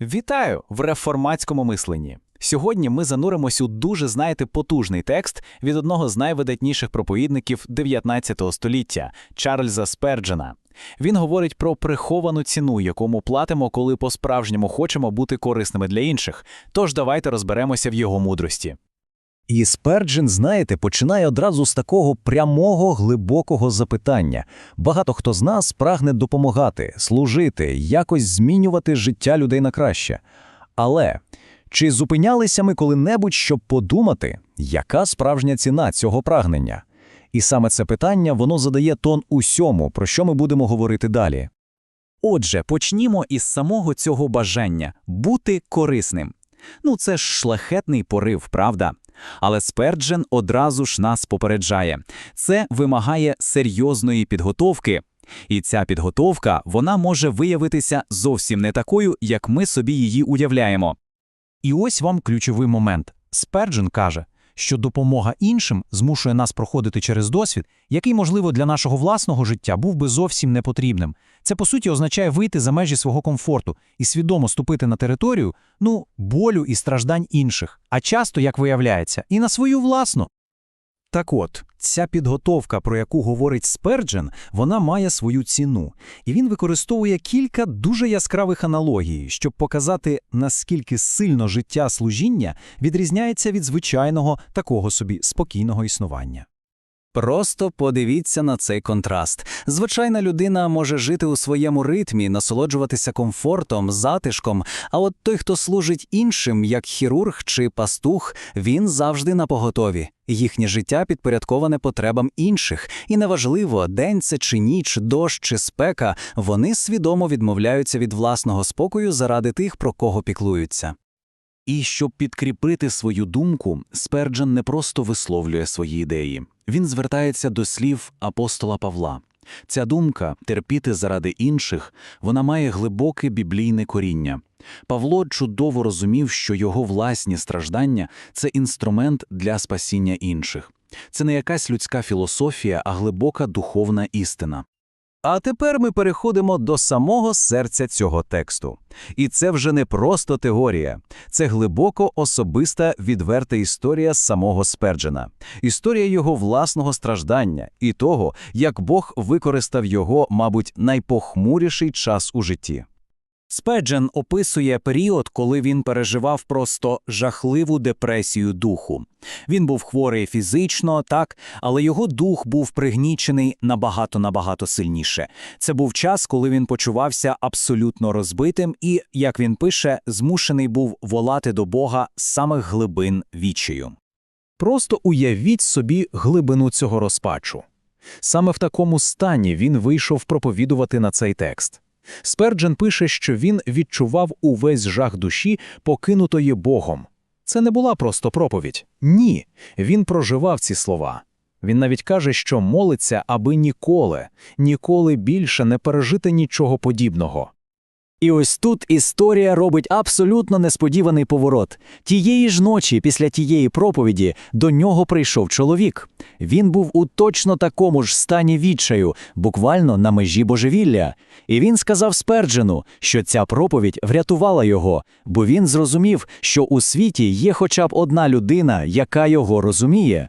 Вітаю в реформатському мисленні. Сьогодні ми зануримось у дуже, знаєте, потужний текст від одного з найвидатніших проповідників 19 століття Чарльза Сперджена. Він говорить про приховану ціну, яку ми платимо, коли по-справжньому хочемо бути корисними для інших. Тож давайте розберемося в його мудрості. І Сперджен, знаєте, починає одразу з такого прямого, глибокого запитання. Багато хто з нас прагне допомагати, служити, якось змінювати життя людей на краще. Але чи зупинялися ми коли-небудь, щоб подумати, яка справжня ціна цього прагнення? І саме це питання воно задає тон усьому, про що ми будемо говорити далі. Отже, почнімо із самого цього бажання бути корисним. Ну, це ж шлахетний порив, правда? Але Сперджен одразу ж нас попереджає. Це вимагає серйозної підготовки. І ця підготовка, вона може виявитися зовсім не такою, як ми собі її уявляємо. І ось вам ключовий момент. Сперджен каже, що допомога іншим змушує нас проходити через досвід, який, можливо, для нашого власного життя був би зовсім непотрібним. Це, по суті, означає вийти за межі свого комфорту і свідомо ступити на територію, ну, болю і страждань інших, а часто, як виявляється, і на свою власну. Так от, ця підготовка, про яку говорить Сперджен, вона має свою ціну. І він використовує кілька дуже яскравих аналогій, щоб показати, наскільки сильно життя служіння відрізняється від звичайного такого собі спокійного існування. Просто подивіться на цей контраст. Звичайна людина може жити у своєму ритмі, насолоджуватися комфортом, затишком, а от той, хто служить іншим, як хірург чи пастух, він завжди на поготові. Їхнє життя підпорядковане потребам інших, і неважливо, день це чи ніч, дощ чи спека, вони свідомо відмовляються від власного спокою заради тих, про кого піклуються. І щоб підкріпити свою думку, Сперджен не просто висловлює свої ідеї. Він звертається до слів апостола Павла. Ця думка терпіти заради інших, вона має глибоке біблійне коріння. Павло чудово розумів, що його власні страждання це інструмент для спасіння інших. Це не якась людська філософія, а глибока духовна істина. А тепер ми переходимо до самого серця цього тексту. І це вже не просто теорія, це глибоко особиста відверта історія самого Сперджена, історія його власного страждання і того, як Бог використав його, мабуть, найпохмуріший час у житті. Спеджен описує період, коли він переживав просто жахливу депресію духу. Він був хворий фізично, так, але його дух був пригнічений набагато-набагато сильніше. Це був час, коли він почувався абсолютно розбитим і, як він пише, змушений був волати до Бога з самих глибин вічею. Просто уявіть собі глибину цього розпачу. Саме в такому стані він вийшов проповідувати на цей текст. Сперджен пише, що він відчував увесь жах душі, покинутої Богом. Це не була просто проповідь. Ні, він проживав ці слова. Він навіть каже, що молиться, аби ніколи, ніколи більше не пережити нічого подібного. І ось тут історія робить абсолютно несподіваний поворот. Тієї ж ночі, після тієї проповіді, до нього прийшов чоловік. Він був у точно такому ж стані відчаю, буквально на межі божевілля. І він сказав Сперджену, що ця проповідь врятувала його, бо він зрозумів, що у світі є хоча б одна людина, яка його розуміє.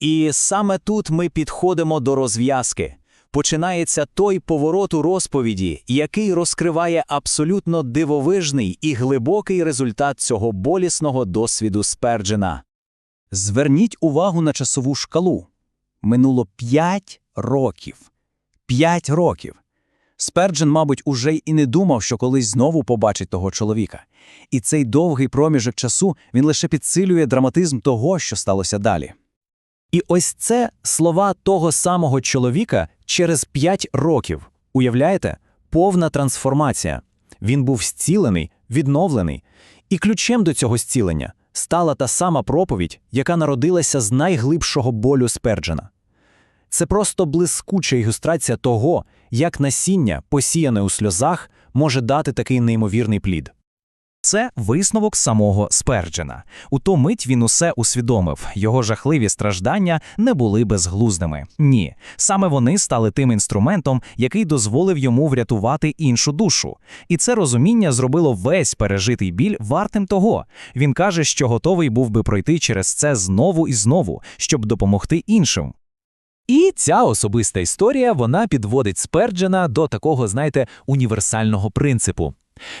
І саме тут ми підходимо до розв'язки починається той поворот у розповіді, який розкриває абсолютно дивовижний і глибокий результат цього болісного досвіду Сперджена. Зверніть увагу на часову шкалу. Минуло п'ять років. П'ять років. Сперджен, мабуть, уже й і не думав, що колись знову побачить того чоловіка. І цей довгий проміжок часу він лише підсилює драматизм того, що сталося далі. І ось це слова того самого чоловіка через п'ять років. Уявляєте? Повна трансформація. Він був зцілений, відновлений. І ключем до цього зцілення стала та сама проповідь, яка народилася з найглибшого болю Сперджена. Це просто блискуча ілюстрація того, як насіння, посіяне у сльозах, може дати такий неймовірний плід. Це висновок самого Сперджена. У ту мить він усе усвідомив. Його жахливі страждання не були безглуздими. Ні, саме вони стали тим інструментом, який дозволив йому врятувати іншу душу. І це розуміння зробило весь пережитий біль вартим того. Він каже, що готовий був би пройти через це знову і знову, щоб допомогти іншим. І ця особиста історія вона підводить Сперджена до такого, знаєте, універсального принципу.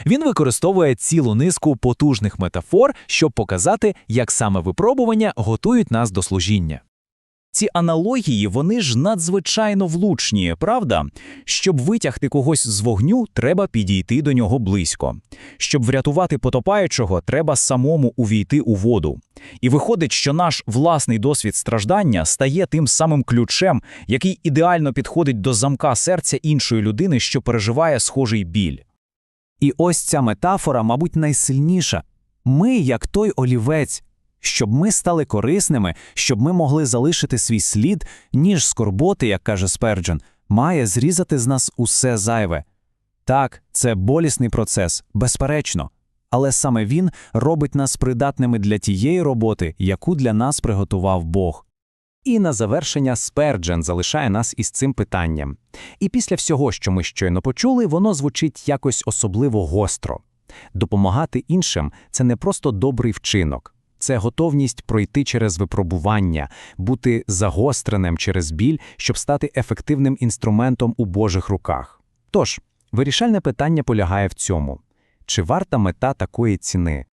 Він використовує цілу низку потужних метафор, щоб показати, як саме випробування готують нас до служіння. Ці аналогії, вони ж надзвичайно влучні, правда? Щоб витягти когось з вогню, треба підійти до нього близько. Щоб врятувати потопаючого, треба самому увійти у воду. І виходить, що наш власний досвід страждання стає тим самим ключем, який ідеально підходить до замка серця іншої людини, що переживає схожий біль. І ось ця метафора, мабуть, найсильніша. Ми, як той олівець, щоб ми стали корисними, щоб ми могли залишити свій слід, ніж скорботи, як каже Сперджен, має зрізати з нас усе зайве. Так, це болісний процес, безперечно, але саме він робить нас придатними для тієї роботи, яку для нас приготував Бог. І на завершення Сперджен залишає нас із цим питанням. І після всього, що ми щойно почули, воно звучить якось особливо гостро. Допомагати іншим це не просто добрий вчинок, це готовність пройти через випробування, бути загостреним через біль, щоб стати ефективним інструментом у Божих руках. Тож, вирішальне питання полягає в цьому: чи варта мета такої ціни?